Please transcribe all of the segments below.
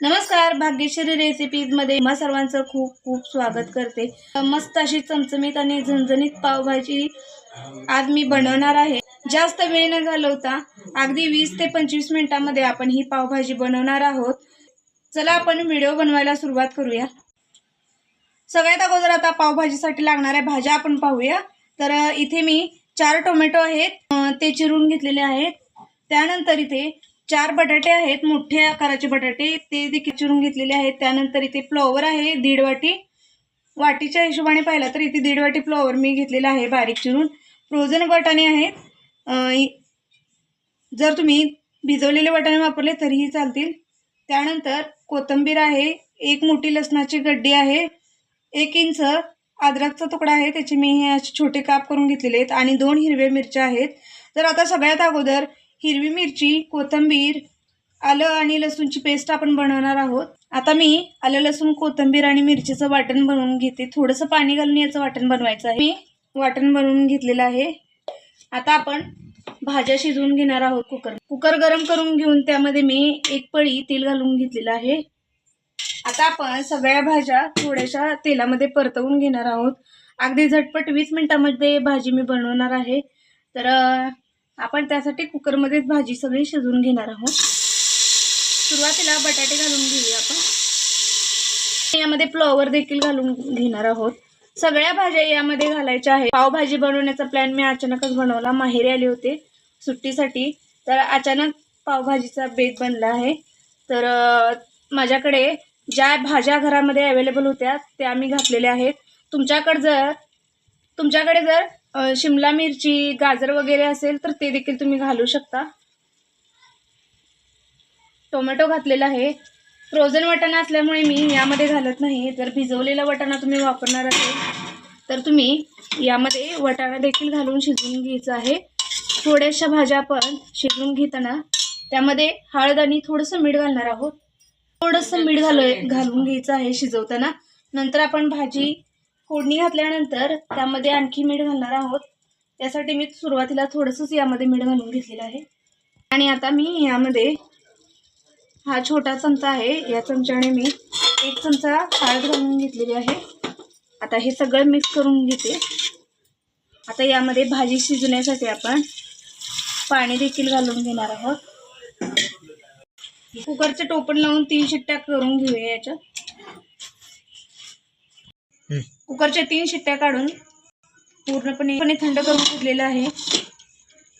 नमस्कार भाग्यश्री रेसिपीजमध्ये मा सर्वांचं खूप खूप स्वागत करते. मस्त अशी चमचमीत आणि झणझणीत पावभाजी आज मी बनवणार आहे. जास्त वेळ न घालवता अगदी वीस ते पंचवीस मिनिटांमध्ये आपण ही पावभाजी बनवणार आहोत. चला आपण व्हिडिओ बनवायला सुरुवात करूया. सगळ्यात अगोदर आता पावभाजीसाठी लागणाऱ्या भाज्या आपण पाहूया. तर इथे मी चार टोमॅटो आहेत. ते चिरून घेतलेले आहेत. त्यानंतर इथे चार बटाटे आहेत मोठे आकाराचे बटाटे. ते देखील चिरून घेतलेले आहेत. त्यानंतर इथे फ्लॉवर आहे दीड वाटी. वाटीच्या हिशोबाने पाहिला तर इथे दीड वाटी फ्लॉवर मी घेतलेला आहे बारीक चिरून. फ्रोझन वाटाणे आहेत. जर तुम्ही भिजवलेले वाटाणे वापरले तरीही चालतील. त्यानंतर कोथिंबीर आहे एक मोठी लसणाची गड्डी आहे एक इंच अद्रकचा तुकडा आहे त्याचे मी हे असे छोटे काप करून घेतलेले आहेत. आणि दोन हिरव्या मिरच्या आहेत. तर आता सगळ्यात अगोदर हिरवी मिरची कोथिंबीर आलं आणि लसूणची पेस्ट आपण बनवणार आहोत. आता मी आलं लसूण कोथिंबीर आणि मिरचीचं वाटण बनवून घेते. थोडंसं पाणी घालून याचं वाटण बनवायचं आहे. मी वाटण बनवून घेतलेलं आहे. आता आपण भाज्या शिजवून घेणार आहोत कुकर. कुकर गरम करून घेऊन त्यामध्ये मी एक पळी तेल घालून घेतलेलं आहे. आता आपण सगळ्या भाज्या थोड्याशा तेलामध्ये परतवून घेणार आहोत. अगदी झटपट वीस मिनिटामध्ये भाजी मी बनवणार आहे. तर आपण त्यासाठी कुकरमध्येच भाजी सगळी शिजवून घेणार आहोत. सुरुवातीला बटाटे घालून घेऊया आपण. यामध्ये फ्लॉवर देखील घालून घेणार आहोत. सगळ्या भाज्या यामध्ये घालायच्या आहे पावभाजी बनवण्याचा प्लॅन मी अचानकच बनवला. माहेरी आले होते सुट्टीसाठी. तर अचानक पावभाजीचा बेत बनला आहे. तर माझ्याकडे ज्या भाज्या घरामध्ये अवेलेबल होत्या त्या मी घातलेल्या आहेत. तुमच्याकडे जर तुमच्याकडे जर शिमला मिरची गाजर वगैरे असेल तर ते देखील तुम्ही घालू शकता. टोमॅटो घातलेला आहे. फ्रोझन वाटाणा असल्यामुळे मी यामध्ये घालत नाही. जर भिजवलेला वाटाणा तुम्ही वापरणार असेल तर तुम्ही यामध्ये वाटाणा देखील घालून शिजवून घ्यायचं आहे. थोड्याशा भाज्या आपण शिजवून घेताना त्यामध्ये हळद आणि थोडंसं मीठ घालणार आहोत. थोडंसं मीठ घाल घालून घ्यायचं आहे शिजवताना. नंतर आपण भाजी फोडणी घातल्यानंतर त्यामध्ये आणखी मीठ घालणार आहोत. त्यासाठी मी सुरुवातीला थोडंसंच यामध्ये मीठ घालून घेतलेलं आहे. आणि आता मी यामध्ये हा छोटा चमचा आहे. या चमच्याने मी एक चमचा हळद घालून घेतलेली आहे. आता हे सगळं मिक्स करून घेते. आता यामध्ये भाजी शिजण्यासाठी आपण पाणी देखील घालून घेणार आहोत. कुकरचे टोपण लावून तीन शिट्ट्या करून घेऊया याच्यात. कुकरच्या तीन शिट्ट्या काढून पूर्णपणे थंड करून घेतलेलं आहे.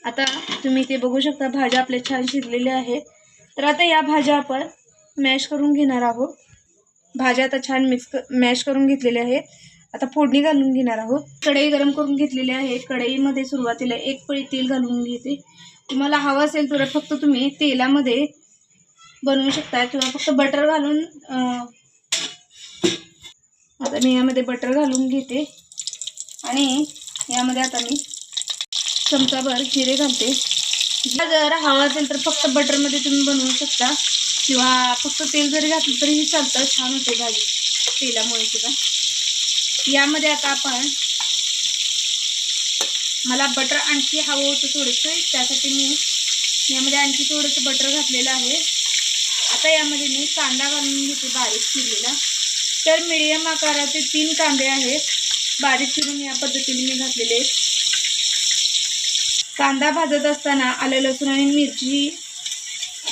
आता तुम्ही ते बघू शकता भाज्या आपल्या छान शिजलेल्या आहेत. तर आता या भाज्या आपण मॅश करून घेणार आहोत. भाज्या आता छान मिक्स मॅश करून घेतलेल्या आहेत. आता फोडणी घालून घेणार आहोत. कढई गरम करून घेतलेली आहे. कढईमध्ये सुरुवातीला एक पळी तेल घालून घेते. तुम्हाला हवं असेल तर फक्त तुम्ही तेलामध्ये बनवू शकता किंवा फक्त बटर घालून आता मी यामध्ये बटर घालून घेते. आणि यामध्ये आता मी चमचाभर जिरे घालते. जर हवा असेल तर फक्त बटरमध्ये तुम्ही बनवू शकता. किंवा फक्त तेल जरी घातलं तरीही चालतं छान होते भाजी. तेलामुळे सुद्धा. यामध्ये आता आपण मला बटर आणखी हवं होतं थोडंसं. त्यासाठी मी यामध्ये आणखी थोडंसं बटर घातलेलं आहे. आता यामध्ये मी कांदा घालून घेते बारीक चिरलेला. तर मिडियम आकाराचे तीन कांदे आहेत. बारीक चिरून या पद्धतीने मी घातलेले कांदा भाजत असताना आलं लसूण आणि मिरची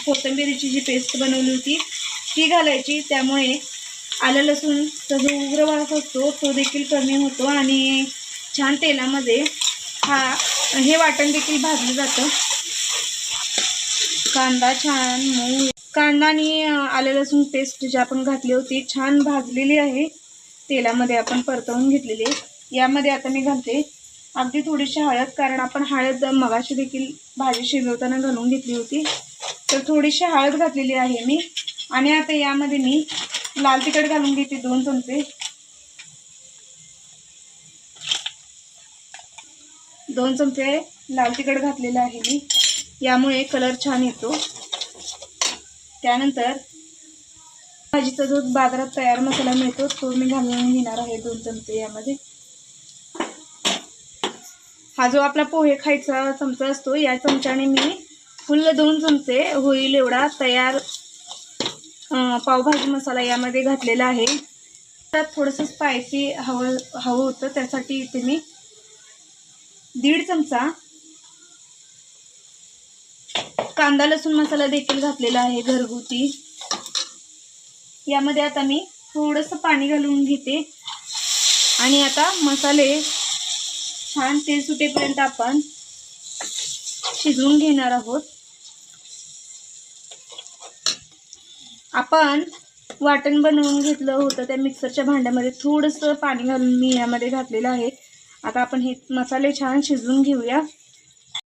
कोथिंबिरीची जी पेस्ट बनवली होती ती घालायची. त्यामुळे आलं लसूणचा जो उग्र वास असतो तो देखील कमी होतो आणि छान तेलामध्ये हा हे वाटण देखील भाजलं जातं. कांदा छान मऊ कांदा आणि आले आलं लसूण पेस्ट जी आपण घातली होती छान भाजलेली आहे. तेलामध्ये आपण परतवून घेतलेली आहे. यामध्ये आता मी घालते. अगदी थोडीशी हळद कारण आपण हळद मगाशी देखील भाजी शिजवताना घालून घेतली होती. तर थोडीशी हळद घातलेली आहे मी. आणि आता यामध्ये मी लाल तिखट घालून घेते दोन चमचे. दोन चमचे लाल तिखट घातलेलं आहे मी. यामुळे कलर छान येतो. त्यानंतर भाजीचा जो बाजारात तयार मसाला मिळतो तो मी घालून घेणार आहे दोन चमचे यामध्ये. हा जो आपला पोहे खायचा चमचा असतो या चमच्याने मी फुल दोन चमचे होईल एवढा तयार पावभाजी मसाला यामध्ये घातलेला आहे. त्यात थोडंसं स्पायसी हवं हवं होतं त्यासाठी इथे मी दीड चमचा कांदा लसूण मसाला देखील घातलेला आहे घरगुती. यामध्ये आता मी थोडंसं पाणी घालून घेते. आणि आता मसाले छान तेल सुटेपर्यंत आपण शिजवून घेणार आहोत. आपण वाटण बनवून घेतलं होतं त्या मिक्सरच्या भांड्यामध्ये थोडंसं पाणी घालून मी यामध्ये घातलेलं आहे. आता आपण हे मसाले छान शिजवून घेऊया.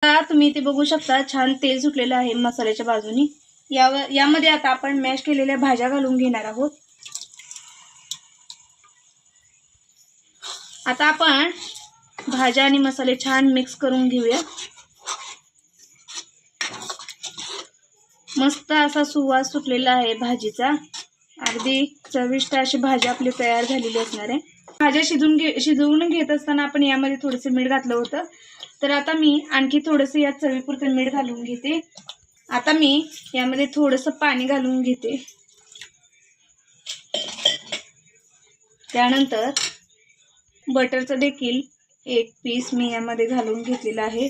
तुम्ही ते बघू शकता छान तेल सुटलेलं आहे मसाल्याच्या बाजूनी. यावर यामध्ये आता आपण मॅश केलेल्या भाज्या घालून घेणार आहोत. आता आपण भाज्या आणि मसाले छान मिक्स करून घेऊया. मस्त असा सुवास सुटलेला आहे भाजीचा. अगदी चविष्ट अशी भाजी आपली तयार झालेली असणार आहे. भाज्या शिजून घे शिजवून घेत असताना आपण यामध्ये थोडंसं मीठ घातलं होतं. तर आता मी आणखी थोडंसं यात चवीपुरतं मीठ घालून घेते. आता मी यामध्ये थोडंसं पाणी घालून घेते. त्यानंतर बटरचं देखील एक पीस मी यामध्ये घालून घेतलेला आहे.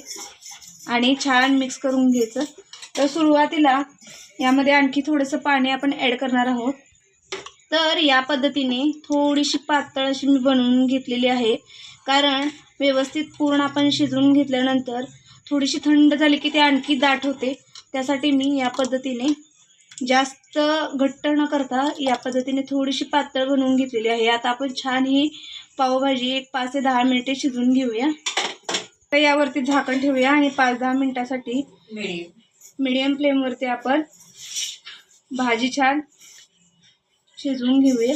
आणि छान मिक्स करून घ्यायचं. तर सुरुवातीला यामध्ये आणखी थोडंसं पाणी आपण ॲड करणार आहोत. तर या पद्धतीने थोडीशी पातळ अशी मी बनवून घेतलेली आहे. कारण व्यवस्थित पूर्ण आपण शिजवून घेतल्यानंतर थोडीशी थंड झाली की ते आणखी दाट होते. त्यासाठी मी या पद्धतीने जास्त घट्ट न करता या पद्धतीने थोडीशी पातळ बनवून घेतलेली आहे. आता आपण छान ही पावभाजी एक पाच ते दहा मिनिटे शिजवून घेऊया. तर यावरती झाकण ठेवूया आणि पाच दहा मिनिटासाठी मिडियम फ्लेमवरती आपण भाजी छान शिजवून घेऊया.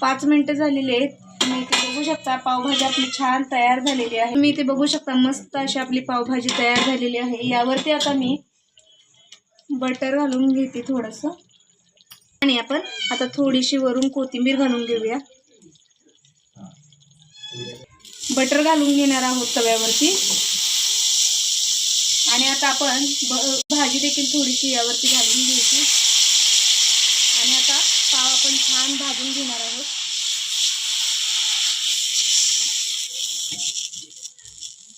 पाच मिनटं झालेली आहेत. तुम्ही इथे बघू शकता पावभाजी आपली छान तयार झालेली आहे. तुम्ही इथे बघू शकता मस्त अशी आपली पावभाजी तयार झालेली आहे. यावरती आता मी बटर घालून घेते थोडंसं. आणि आपण आता थोडीशी वरून कोथिंबीर घालून घेऊया. बटर घालून घेणार आहोत तव्यावरती. आणि आता आपण भ- भाजी देखील थोडीशी यावरती घालून घ्यायची. आणि आता पाव आपण छान भाजून घेणार आहोत.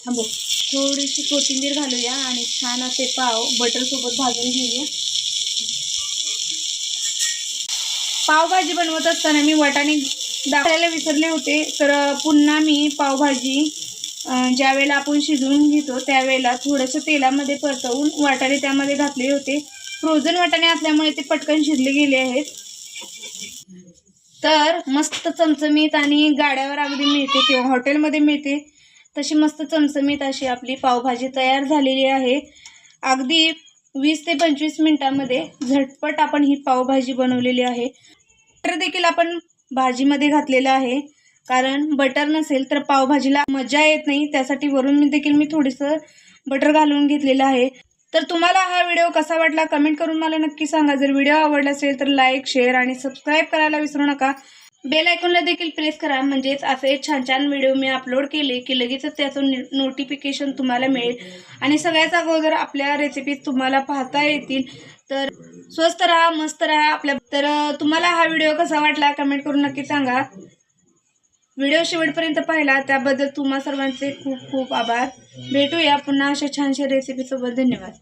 थांबू थोडीशी कोथिंबीर घालूया आणि छान असे पाव बटर सोबत भाजून घेऊया. पावभाजी बनवत असताना मी वाटाणे दाखवायला विसरले होते. तर पुन्हा मी पावभाजी ज्या वेळेला आपण शिजवून घेतो त्यावेळेला थोडंसं तेलामध्ये परतवून वाटाणे त्यामध्ये घातले होते. फ्रोझन वाटाणे असल्यामुळे ते पटकन शिजले गेले आहेत. तर मस्त चमचमीत आणि गाड्यावर अगदी मिळते किंवा हॉटेलमध्ये मिळते तशी मस्त चमचमीत अशी आपली पावभाजी तयार झालेली आहे. अगदी वीस ते पंचवीस मिनिटामध्ये झटपट आपण ही पावभाजी बनवलेली आहे. बटर देखील आपण भाजीमध्ये घातलेलं आहे कारण बटर नसेल तर पावभाजीला मजा येत नाही. त्यासाठी वरून मी देखील मी थोडंसं बटर घालून घेतलेलं आहे. तर तुम्हाला हा व्हिडिओ कसा वाटला कमेंट करून मला नक्की सांगा. जर व्हिडिओ आवडला असेल तर लाईक शेअर आणि सबस्क्राईब करायला विसरू नका. बेल आयकॉनला देखील प्रेस करा. म्हणजेच असे छान छान व्हिडिओ मी अपलोड केले की लगेचच त्याचं नोटिफिकेशन तुम्हाला मिळेल. आणि सगळ्याच अगोदर आपल्या रेसिपीज तुम्हाला पाहता येतील. तर स्वस्त राहा मस्त राहा. आपल्या तर तुम्हाला हा व्हिडिओ कसा वाटला कमेंट करून नक्की सांगा. व्हिडिओ शेवटपर्यंत पाहिला. त्याबद्दल तुम्हा सर्वांचे खूप खूप आभार. भेटूया पुन्हा अशा छानशा रेसिपीसोबत धन्यवाद.